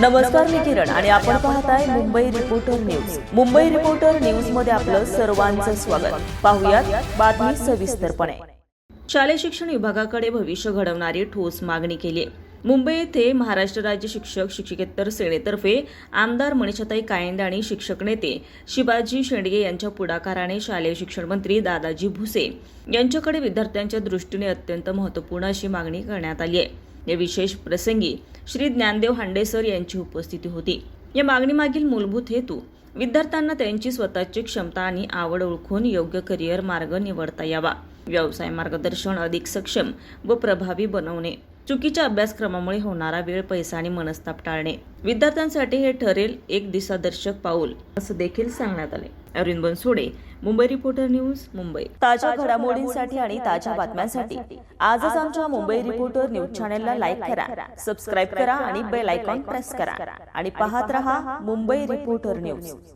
नमस्कार मी किरण आणि आपण पाहताय Mumbai reporter news Mumbai reporter न्यूजमध्ये आपलं सर्वांचं स्वागत. पाहुयात बातमी सविस्तरपणे. शालेय शिक्षण विभागाकडे भविष्य घडवणारी ठोस मागणी केली आहे. मुंबई येथे महाराष्ट्र राज्य शिक्षक शिक्षकेतर सेनेतर्फे आमदार मनीषाताई कायंदे आणि शिक्षक नेते शिवाजी शेंडगे यांच्या पुढाकाराने शालेय शिक्षण मंत्री दादाजी भुसे यांच्याकडे विद्यार्थ्यांच्या दृष्टीने अत्यंत महत्त्वपूर्ण अशी मागणी करण्यात आली आहे. या विशेष प्रसंगी श्री ज्ञानदेव हांडेसर यांची उपस्थिती होती. या मागणीमागील मूलभूत हेतू विद्यार्थ्यांना त्यांची स्वतःची क्षमता आणि आवड ओळखून योग्य करिअर मार्ग निवडता यावा. व्यवसाय मार्गदर्शन अधिक सक्षम व प्रभावी बनवणे. चुकीच्या अभ्यासक्रमामुळे होणारा वेळ पैसा आणि मनस्ताप टाळणे. विद्यार्थ्यांसाठी हे ठरेल एक दिशादर्शक पाऊल असं देखील सांगण्यात आले. Arvind Bansode Mumbai reporter news Mumbai. ताज्या घडामोडींसाठी आणि ताज्या बातम्यांसाठी आजच आमच्या मुंबई रिपोर्टर न्यूज चॅनेलला लाईक करा सबस्क्राईब करा आणि बेल आयकॉन प्रेस करा. आणि पाहत रहा मुंबई रिपोर्टर न्यूज.